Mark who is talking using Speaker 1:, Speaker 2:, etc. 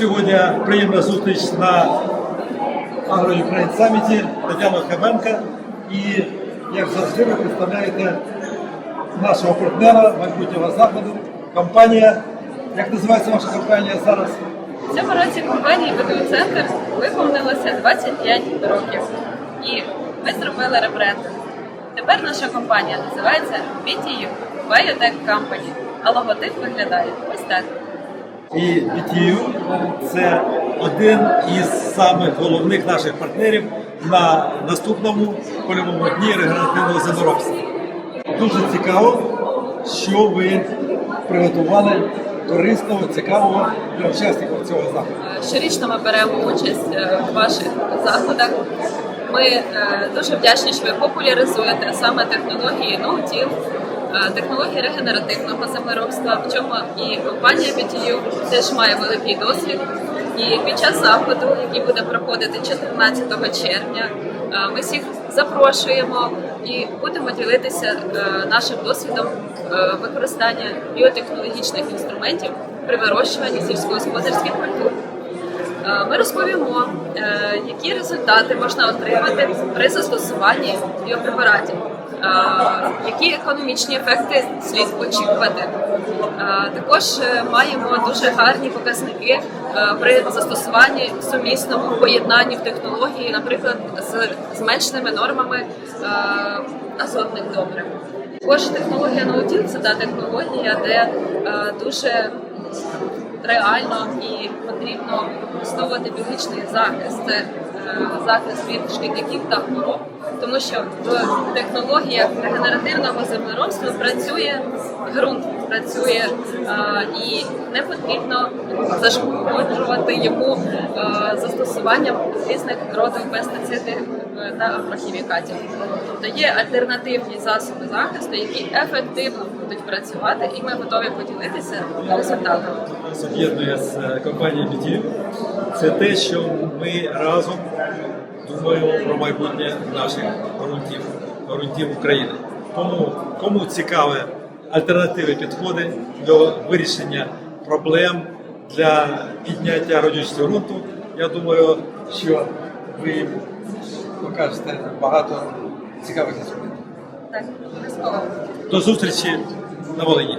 Speaker 1: Сьогодні приємна зустріч на Агро-Україн саміті Тетяна Хабенка. І, як завжди, ви представляєте нашого партнера майбутнього заходу. Компанія, як називається ваша компанія зараз?
Speaker 2: В цьому році компанії Центр виповнилося 25 років. І ми зробили ребрендинг. Тепер наша компанія називається BTU Biotech Company, а логотип виглядає ось так.
Speaker 1: І BTU – це один із самих головних наших партнерів на наступному польовому дні регенеративного землеробства. Дуже цікаво, що ви приготували корисного, цікавого для учасників цього заходу.
Speaker 2: Щорічно ми беремо участь е, в ваших заходах. Ми е, дуже вдячні, що ви популяризуєте саме технології ноутіл, е, технології регенеративного землеробства, в чому і компанія BTU теж має великий досвід. І під час заходу, який буде проходити 14 червня, е, ми всіх запрошуємо і будемо ділитися е, нашим досвідом е, використання біотехнологічних інструментів при вирощуванні сільськогосподарських культур. Е, Ми розповімо, е, які результати можна отримати при застосуванні біопрепаратів, е, які економічні ефекти слід очікувати. Також е, маємо дуже гарні показники е, при застосуванні сумісному поєднанні в технології, наприклад, з зменшеними нормами е, азотних добрив. Також технологія ноутіл це та технологія, де дуже реально і потрібно використовувати біологічний захист, захист від шкідників та хвороб, тому що в технологіях регенеративного землеробства працює ґрунт, працює е, і не потрібно зашкоджувати йому е, застосуванням різних родів пестицидів е, та агрохімікатів. Тобто є альтернативні засоби захисту, які ефективно будуть працювати, і ми готові поділитися результатами.
Speaker 1: нас об'єднує з компанією BTU, це те, що ми разом думаємо про майбутнє наших ґрунтів, ґрунтів України. Тому кому цікаві альтернативи підходи до вирішення проблем для підняття родючості ґрунту, я думаю, що ви покажете багато цікавих інструментів.
Speaker 2: Так.
Speaker 1: До зустрічі на Волині.